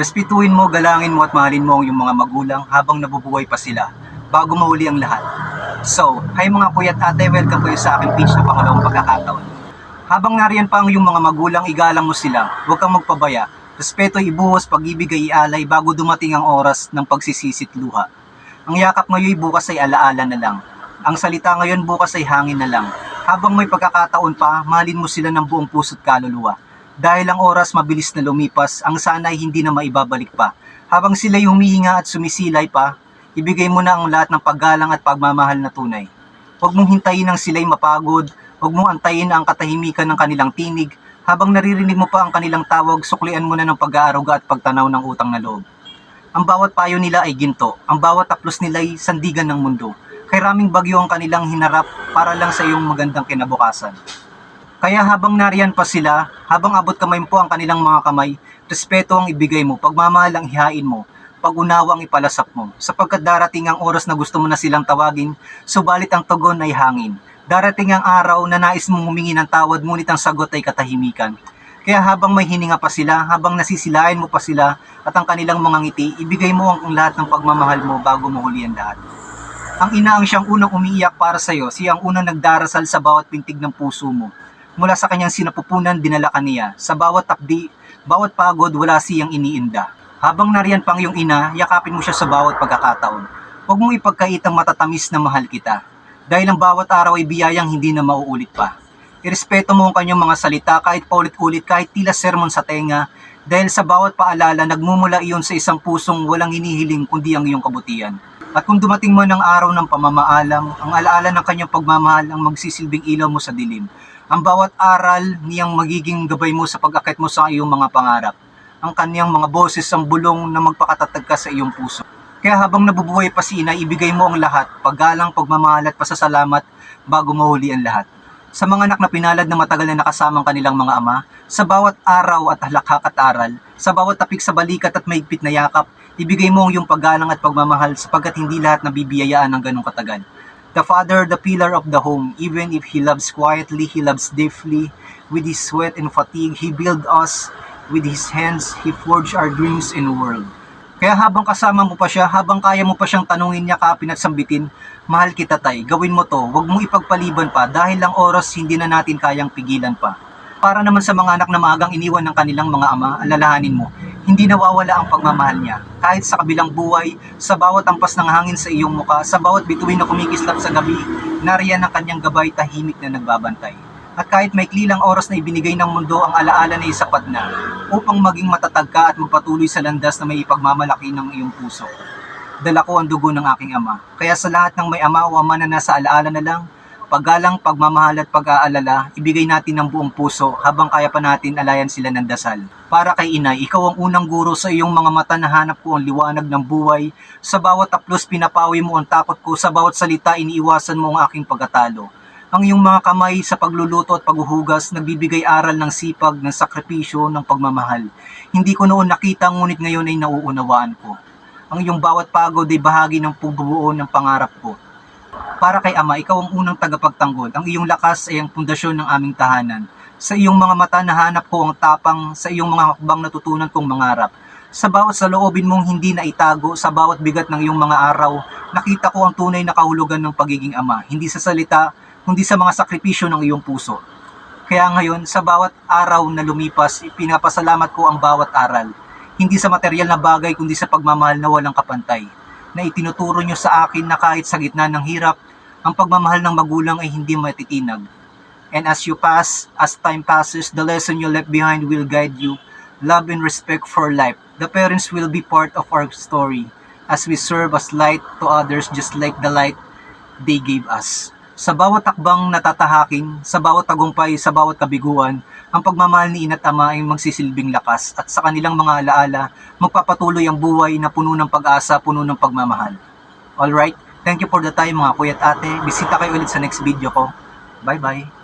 Respetuhin mo, galangin mo at mahalin mo ang iyong mga magulang habang nabubuhay pa sila bago mahuli ang lahat. So, hi mga kuya at ate, welcome kayo sa aking page na pangalawang pagkakataon. Habang nariyan pa ang iyong mga magulang, igalang mo sila, huwag kang magpabaya. Respeto ibuhos, pag-ibig ay ialay bago dumating ang oras ng pagsisisit luha. Ang yakap ngayon bukas ay alaala na lang. Ang salita ngayon bukas ay hangin na lang. Habang may pagkakataon pa, mahalin mo sila ng buong puso't kaluluwa. Dahil ang oras mabilis na lumipas, ang sana ay hindi na maibabalik pa. Habang sila'y humihinga at sumisilay pa, ibigay mo na ang lahat ng paggalang at pagmamahal na tunay. Huwag mong hintayin ang sila'y mapagod, huwag mong antayin ang katahimikan ng kanilang tinig, habang naririnig mo pa ang kanilang tawag, suklian mo na ng pag-aaruga at pagtanaw ng utang na loob. Ang bawat payo nila ay ginto, ang bawat taplos nila ay sandigan ng mundo. Kay raming bagyo ang kanilang hinarap para lang sa iyong magandang kinabukasan. Kaya habang nariyan pa sila, habang abot kamay po ang kanilang mga kamay, respeto ang ibigay mo, pagmamahal ang ihain mo, pag-unawa ang ipalasap mo, sapagkat darating ang oras na gusto mo na silang tawagin, subalit ang tugon ay hangin. Darating ang araw na nais mong humingi ng tawad, ngunit ang sagot ay katahimikan. Kaya habang may hininga pa sila, habang nasisilayan mo pa sila at ang kanilang mga ngiti, ibigay mo ang lahat ng pagmamahal mo bago mo huli ang lahat. Ang ina ang siyang unang umiiyak para sa iyo, siya ang unang nagdarasal sa bawat pintig ng puso mo. Mula sa kanyang sinapupunan, dinala ka niya. Sa bawat takdi, bawat pagod, wala siyang iniinda. Habang nariyan pang iyong ina, yakapin mo siya sa bawat pagkakataon. Huwag mong ipagkait ang matatamis na mahal kita. Dahil ang bawat araw ay biyayang hindi na mauulit pa. Irespeto mo ang kanyang mga salita kahit paulit-ulit, kahit tila sermon sa tenga, dahil sa bawat paalala, nagmumula iyon sa isang pusong walang hinihiling kundi ang iyong kabutihan. At kung dumating mo ng araw ng pamamaalam, ang alaala ng kanyang pagmamahal ang magsisilbing ilaw mo sa dilim. Ang bawat aral niyang magiging gabay mo sa pag-akit mo sa iyong mga pangarap. Ang kanyang mga boses ang bulong na magpakatatag ka sa iyong puso. Kaya habang nabubuhay pa si ina, ibigay mo ang lahat, paggalang, pagmamahal at pasasalamat bago mahuli ang lahat. Sa mga anak na pinalad na matagal na nakasamang kanilang mga ama, sa bawat araw at halakhak at aral, sa bawat tapik sa balikat at maigpit na yakap, ibigay mo iyong paggalang at pagmamahal sapagkat hindi lahat nabibiyayaan ng ganong katagal. The father, the pillar of the home, even if he loves quietly, he loves deeply. With his sweat and fatigue, he build us. With his hands, he forged our dreams the world. Kaya habang kasama mo pa siya, habang kaya mo pa siyang tanungin niya kapin at sambitin, mahal kita tay, gawin mo to, huwag mong ipagpaliban pa dahil lang oras hindi na natin kayang pigilan pa. Para naman sa mga anak na maagang iniwan ng kanilang mga ama, alalahanin mo, hindi nawawala ang pagmamahal niya. Kahit sa kabilang buhay, sa bawat ampas ng hangin sa iyong muka, sa bawat bituin na kumikislap sa gabi, nariyan ang kanyang gabay tahimik na nagbabantay. At kahit may klilang oras na ibinigay ng mundo, ang alaala na isapat na upang maging matatag ka at magpatuloy sa landas na may ipagmamalaki ng iyong puso. Dala ko ang dugo ng aking ama. Kaya sa lahat ng may ama o ama na nasa alaala na lang, paggalang, pagmamahal at pag-aalala, ibigay natin ng buong puso habang kaya pa natin alayan sila ng dasal. Para kay inay, ikaw ang unang guro sa iyong mga mata na hanap ko ang liwanag ng buhay. Sa bawat taplos pinapawi mo ang takot ko, sa bawat salita iniiwasan mo ang aking pagkatalo. Ang iyong mga kamay sa pagluluto at paghuhugas, nagbibigay aral ng sipag, ng sakripisyo, ng pagmamahal. Hindi ko noon nakita, ngunit ngayon ay nauunawaan ko. Ang iyong bawat pagod ay bahagi ng pagbubuo ng pangarap ko. Para kay Ama, ikaw ang unang tagapagtanggol. Ang iyong lakas ay ang pundasyon ng aming tahanan. Sa iyong mga mata nahanap ko ang tapang, sa iyong mga hakbang natutunan kong mangarap. Sa bawat saloobin mong hindi na itago, sa bawat bigat ng iyong mga araw, nakita ko ang tunay na kahulugan ng pagiging ama. Hindi sa salita, kundi sa mga sakripisyo ng iyong puso. Kaya ngayon, sa bawat araw na lumipas, pinapasalamat ko ang bawat aral. Hindi sa material na bagay, kundi sa pagmamahal na walang kapantay. Na itinuturo nyo sa akin na kahit sa gitna ng hirap, ang pagmamahal ng magulang ay hindi matitinag. And as you pass, as time passes, the lesson you left behind will guide you. Love and respect for life. The parents will be part of our story as we serve as light to others just like the light they gave us. Sa bawat takbang natatahaking, sa bawat tagumpay, sa bawat kabiguan, ang pagmamahal ni ina't ama ay magsisilbing lakas at sa kanilang mga alaala, magpapatuloy ang buhay na puno ng pag-asa, puno ng pagmamahal. Alright? Thank you for the time mga kuya at ate. Bisita kayo ulit sa next video ko. Bye-bye.